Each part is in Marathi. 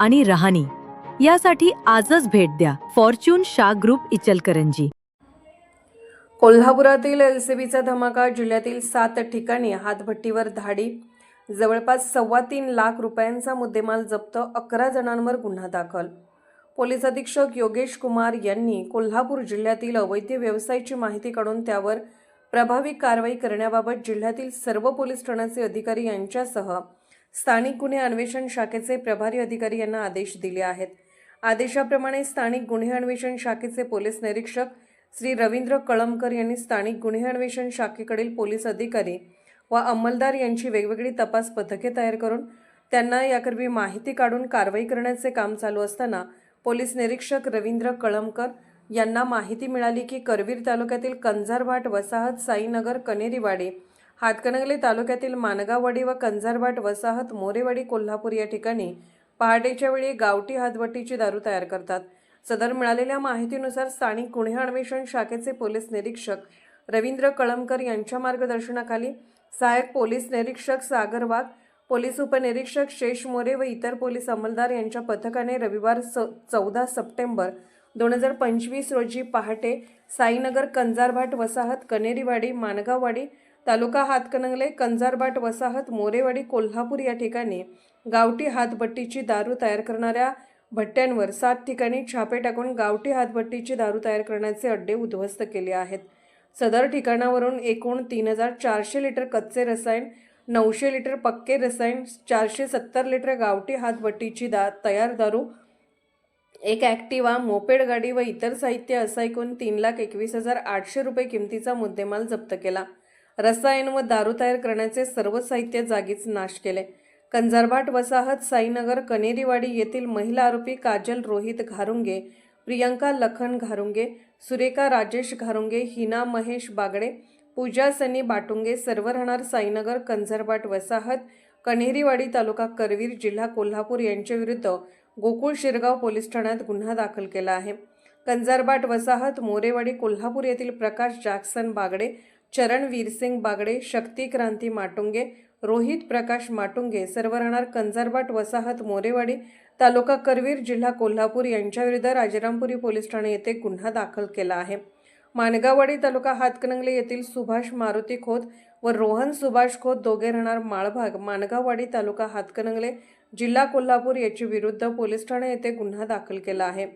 आणि राहणी. यासाठी आजच भेट द्या. फॉर्च्यून शा ग्रुप इचलकरंजी. कोल्हापुरातील एलसीबीचा धमाका जिल्ह्यातील सात ठिकाणी हातभट्टीवर धाडी. जवळपास सव्वा तीन लाख रुपयांचा मुद्देमाल जप्त अकरा जणांवर गुन्हा दाखल. पोलीस अधीक्षक योगेश कुमार यांनी कोल्हापूर जिल्ह्यातील अवैध व्यवसायाची माहिती काढून त्यावर प्रभावी कारवाई करण्याबाबत जिल्ह्यातील सर्व पोलीस ठाण्याचे अधिकारी यांच्यासह स्थानिक गुन्हे अन्वेषण शाखेचे प्रभारी अधिकारी यांना आदेश दिले आहेत. आदेशाप्रमाणे स्थानिक गुन्हे अन्वेषण शाखेचे पोलीस निरीक्षक श्री रवींद्र कळमकर यांनी स्थानिक गुन्हे अन्वेषण शाखेकडील पोलीस अधिकारी व अंमलदार यांची वेगवेगळी तपास पथके तयार करून त्यांना याकरवी माहिती काढून कारवाई करण्याचे काम चालू असताना पोलीस निरीक्षक रवींद्र कळमकर यांना माहिती मिळाली की करवीर तालुक्यातील कंजारभाट वसाहत साईनगर कनेरीवाडी हातकणंगले तालुक्यातील मानगाववाडी व कंजारभाट वसाहत मोरेवाडी कोल्हापूर या ठिकाणी पहाटेच्या वेळी गावठी हातभट्टीची दारू तयार करतात. सदर मिळालेल्या माहितीनुसार स्थानिक गुन्हे अन्वेषण शाखेचे पोलीस निरीक्षक रवींद्र कळमकर यांच्या मार्गदर्शनाखाली सहाय्यक पोलीस निरीक्षक सागर वाघ पोलीस उपनिरीक्षक शेष मोरे व इतर पोलीस अंमलदार यांच्या पथकाने रविवार स चौदा सप्टेंबर दोन हजार पंचवीस रोजी पहाटे साईनगर कंजारभाट वसाहत कनेरीवाडी मानगाववाडी तालुका हातकणंगले कंजारबाट वसाहत मोरेवाडी कोल्हापूर या ठिकाणी गावठी हातभट्टीची दारू तयार करणाऱ्या भट्ट्यांवर सात ठिकाणी छापे टाकून गावठी हातभट्टीची दारू तयार करण्याचे अड्डे उद्ध्वस्त केले आहेत. सदर ठिकाणावरून एकूण तीन हजार चारशे लिटर कच्चे रसायन नऊशे लिटर पक्के रसायन चारशे सत्तर लिटर गावठी हातभट्टीची दा तयार दारू एक ॲक्टिवा मोपेड गाडी व इतर साहित्य असं एकूण तीन लाख एकवीस हजार आठशे रुपये किमतीचा मुद्देमाल जप्त केला. रसायन व दारू तयार करण्याचे सर्व साहित्य जागीच नाश केले. कंजरबाट वसाहत साईनगर कनेरीवाडी येथील महिला आरोपी काजल रोहित घारुंगे प्रियंका लखन घारुंगे सुरेखा राजेश घारुंगे हिना महेश बागडे पूजा सनी बाटुंगे सर्व राहणार साईनगर कंझरबाट वसाहत कन्हेरीवाडी तालुका करवीर जिल्हा कोल्हापूर यांच्याविरुद्ध गोकुळ शिरगाव पोलीस ठाण्यात गुन्हा दाखल केला आहे. कंजारबाट वसाहत मोरेवाडी कोल्हापूर येथील प्रकाश जॅक्सन बागडे चरण वीरसिंग बागडे शक्ती क्रांती माटुंगे रोहित प्रकाश माटुंगे सर्व राहणार कंजरबाट वसाहत मोरेवाडी तालुका करवीर जिल्हा कोल्हापूर यांच्याविरुद्ध राजारामपुरी पोलीस ठाणे येथे गुन्हा दाखल केला आहे. मानगाववाडी तालुका हातकणंगले येथील सुभाष मारुती खोत व रोहन सुभाष खोत दोघे राहणार माळभाग मानगाववाडी तालुका हातकणंगले जिल्हा कोल्हापूर याची विरुद्ध पोलीस ठाणे येथे गुन्हा दाखल केला आहे.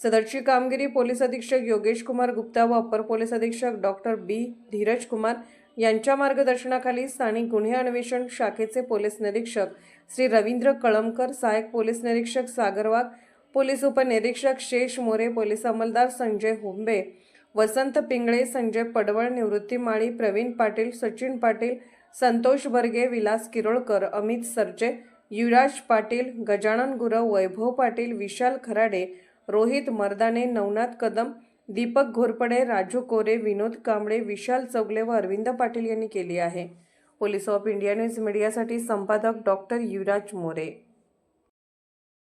सदरची कामगिरी पोलीस अधीक्षक योगेश कुमार गुप्ता व अपर पोलीस अधीक्षक डॉक्टर बी धीरज कुमार यांच्या मार्गदर्शनाखाली स्थानिक गुन्हे अन्वेषण शाखेचे पोलीस निरीक्षक श्री रवींद्र कळमकर सहाय्यक पोलीस निरीक्षक सागर वाघ पोलीस उपनिरीक्षक शेष मोरे पोलीस अंमलदार संजय हुंबे वसंत पिंगळे संजय पडवळ निवृत्ती माळी प्रवीण पाटील सचिन पाटील संतोष बर्गे विलास किरोळकर अमित सरजे युवराज पाटील गजानन गुरव वैभव पाटील विशाल खराडे रोहित मर्दाने नवनाथ कदम दीपक घोरपडे राजू कोरे विनोद कांबळे विशाल चौगले व अरविंद पाटील यांनी केली आहे. पोलीस ऑफ इंडिया न्यूज मीडियासाठी संपादक डॉक्टर युवराज मोरे.